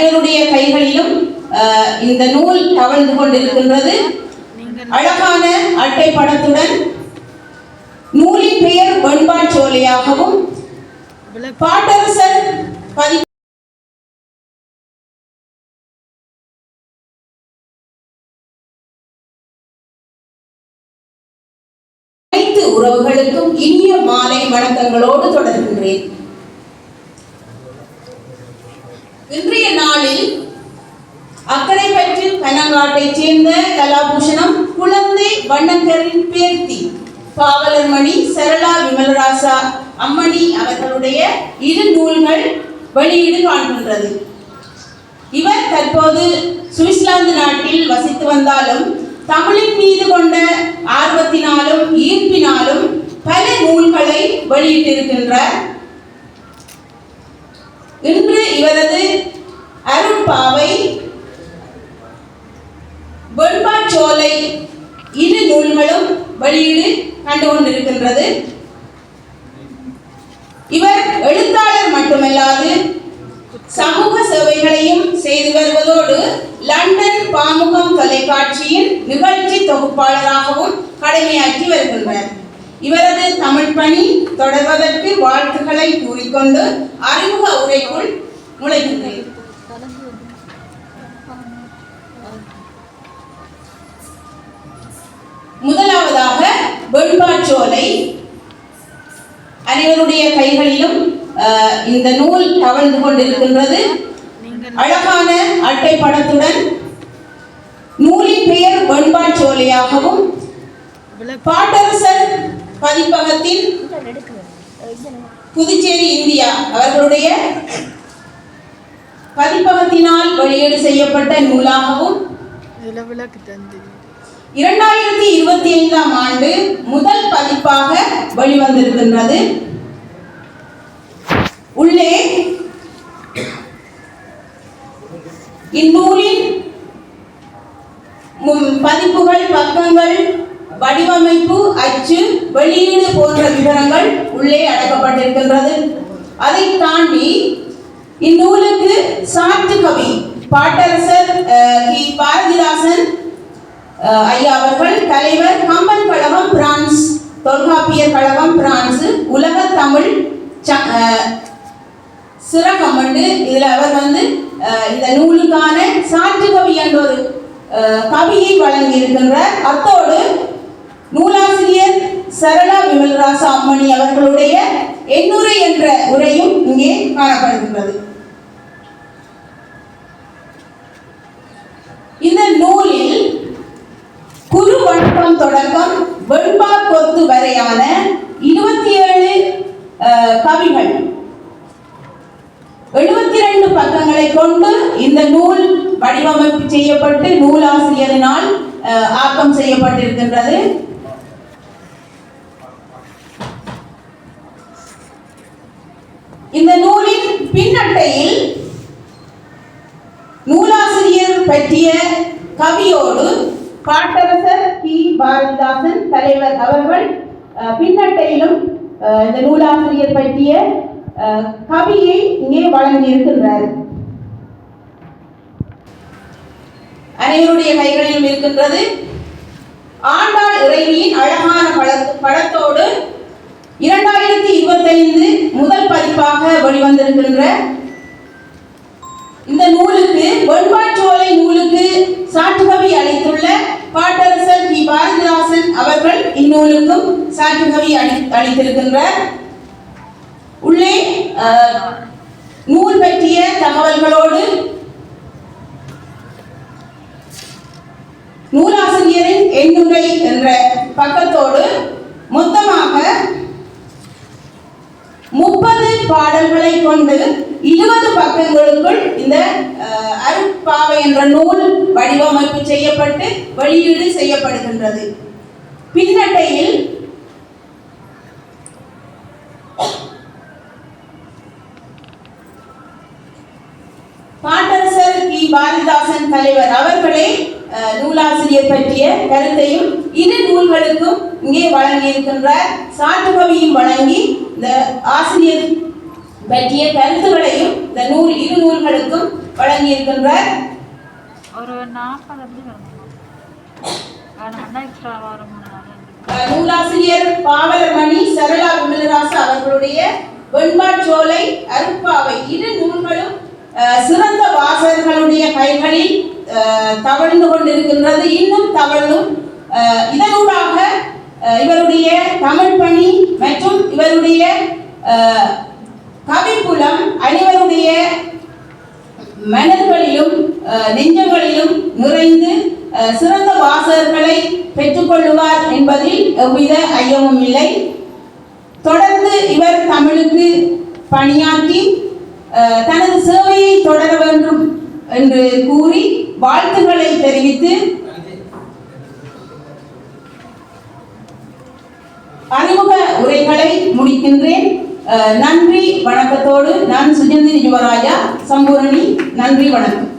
அனைவருடைய கைகளிலும் இந்த நூல் தவழ்ந்து கொண்டிருக்கின்றது. அழகான அட்டை படத்துடன் நூலின் பெயர் வெண்பாச்சோலையாகவும் பாட்டரசர் பதி அனைத்து உறவுகளுக்கும் இனிய மாலை வணக்கங்களோடு தொடர்கின்றேன். இன்றைய நாளில் அக்கரைப்பற்று கனங்காட்டைச் சேர்ந்த கலாபூஷணம் குழந்தை வண்ணங்கரின் பேர்த்தி பாவலர் மணி சரளா விமலராசா அம்மணி அவர்களுடைய இரு நூல்கள் வெளியீடு காண்கின்றது. இவர் தற்போது சுவிட்சர்லாந்து நாட்டில் வசித்து வந்தாலும் தமிழின் மீது கொண்ட ஆர்வத்தினாலும் ஈர்ப்பினாலும் பல நூல்களை வெளியிட்டிருக்கின்றார். இன்று இவரது அருட்பாவை வெண்பாச்சோலை இரு நூல்களும் வெளியீடு கண்டு கொண்டிருக்கின்றது இவர் எழுத்தாளர் மட்டுமல்லாது சமூக சேவைகளையும் செய்து வருவதோடு லண்டன் பாமுகம் தொலைக்காட்சியின் நிகழ்ச்சி தொகுப்பாளராகவும் கடமையாற்றி வருகின்றார். இவரது தமிழ் பணி தொடர்வதற்கு வாழ்த்துக்களை கூறிக்கொண்டு அறிமுக உரைக்குள் நுழைகின்றேன் முதலாவதாக வெண்பாச்சோலை அனைவருடைய கைகளிலும் இந்த நூல் தவழ்ந்து கொண்டிருக்கின்றது. அழகான அட்டை படத்துடன் நூலின் பெயர் வெண்பாச்சோலையாகவும் பாட்டரசர் பதிப்பகத்தின் புதுச்சேரி இந்தியா அவர்களுடைய பதிப்பகத்தினால் வெளியீடு செய்யப்பட்ட நூலாகவும் இரண்டாயிரத்தி இருபத்தி ஐந்தாம் ஆண்டு முதல் பதிப்பாக வெளிவந்திருக்கின்றது. உள்ளே இந்நூலின் பதிப்புகள் பக்கங்கள் வடிவமைப்பு அச்சு வெளியீடு போன்ற விவரங்கள் உள்ளே அடக்கப்பட்டிருக்கின்றது. அதை தாண்டி இந்நூலுக்கு சாற்று கவி பாட்டரசர் கி. பாரதிதாசன் ஐயா அவர்கள் தலைவர் கம்பன் கழகம் பிரான்ஸ் தொல்காப்பியர் கழகம் பிரான்ஸ் உலக தமிழ் ச- அஹ், இதில் இதுல அவர் வந்து இந்த நூலுக்கான சாற்று கவி என்ற ஒரு கவியை வழங்கி இருக்கின்றார் அத்தோடு நூலாசிரியர் சரளா விமல்ராசா அம்மணி அவர்களுடைய எண்ணுரை என்ற உரையும் இங்கே காணப்படுகின்றது இந்த நூலில் குரு வணக்கம் தொடக்கம் வெண்பா கொத்து வரையான இருபத்தி ஏழு கவிகள். எழுபத்தி ரெண்டு பக்கங்களை கொண்டு இந்த நூல் வடிவமைப்பு செய்யப்பட்டு நூலாசிரியரினால் ஆக்கம் செய்யப்பட்டிருக்கின்றது. இந்த நூலின் பின்னட்டையில் நூலாசிரியர் பற்றிய கவியோடு பாட்டரசர் பாரதிதாசன் தலைவர் அவர்கள் பின்னட்டையிலும் இந்த நூலாசிரியர் பற்றிய கவியை இங்கே வழங்கியிருக்கின்றார். அனைவருடைய கைகளிலும் இருக்கின்றது. ஆண்டாள் இறைவியின் அழகான பட- படத்தோடு இரண்டாயிரத்தி இருபத்தைந்து முதல் பதிப்பாக வெளிவந்திருக்கின்ற இந்த நூலுக்கு வெண்பாச்சோலை நூலுக்கு சாற்றுகவி அளித்துள்ள பாட்டரசர் கி. பாரதிதாசன் அவர்கள் இந்நூலுக்கும் சாற்றுகவி அளி அளித்திருக்கின்றார். உள்ளே நூல் பற்றிய தகவல்களோடு நூலாசிரியரின் எண்ணுரை என்ற பக்கத்தோடு மொத்தமாக முப்பது பாடல்களை கொண்டு இருபது பக்கங்களுக்குள் இந்த பாவை என்ற நூல் வடிவமைப்பு செய்யப்பட்டு வெளியீடு செய்யப்படுகின்றது. பின்னட்டையில் பாட்டரசர் கி. பாரதிதாசன் தலைவர் அவர்களே நூலாசிரியர் பற்றிய கருத்தையும் இரு நூல்களுக்கும் இங்கே வழங்கி சாட்டுகவியும் வழங்கி இந்த ஆசிரியர் பற்றிய கருத்துகளையும் இந்த நூல் இரு நூல்களுக்கும் வழங்கியிருக்கின்றார். ஒரு நாற்பது நூலாசிரியர் பாவலமணி சரளா விமலராசு அவர்களுடைய வெண்பாச்சோலை அருப்பாவை இரு நூல்களும் சிறந்த வாசகர்களுடைய கைகளில் தவழ்ந்து கொண்டிருக்கின்றது. இன்னும் தவழும் இதனூடாக இவருடைய தமிழ் பணி மற்றும் இவருடைய கவிப்புலம் அனைவருடைய நெஞ்சங்களிலும் நிறைந்து சிறந்த வாசகர்களை பெற்றுக்கொள்ளுவார் என்பதில் எவ்வித ஐயமும் இல்லை. தொடர்ந்து இவர் தமிழுக்கு பணியாற்றி தனது சேவையை தொடர வேண்டும் என்று கூறி வாழ்த்துக்களை தெரிவித்து அறிமுக உரைகளை முடிக்கின்றேன். நன்றி வணக்கத்தோடு. நான் சுஜந்திரி யுவராஜா சம்பூரணி நன்றி வணக்கம்.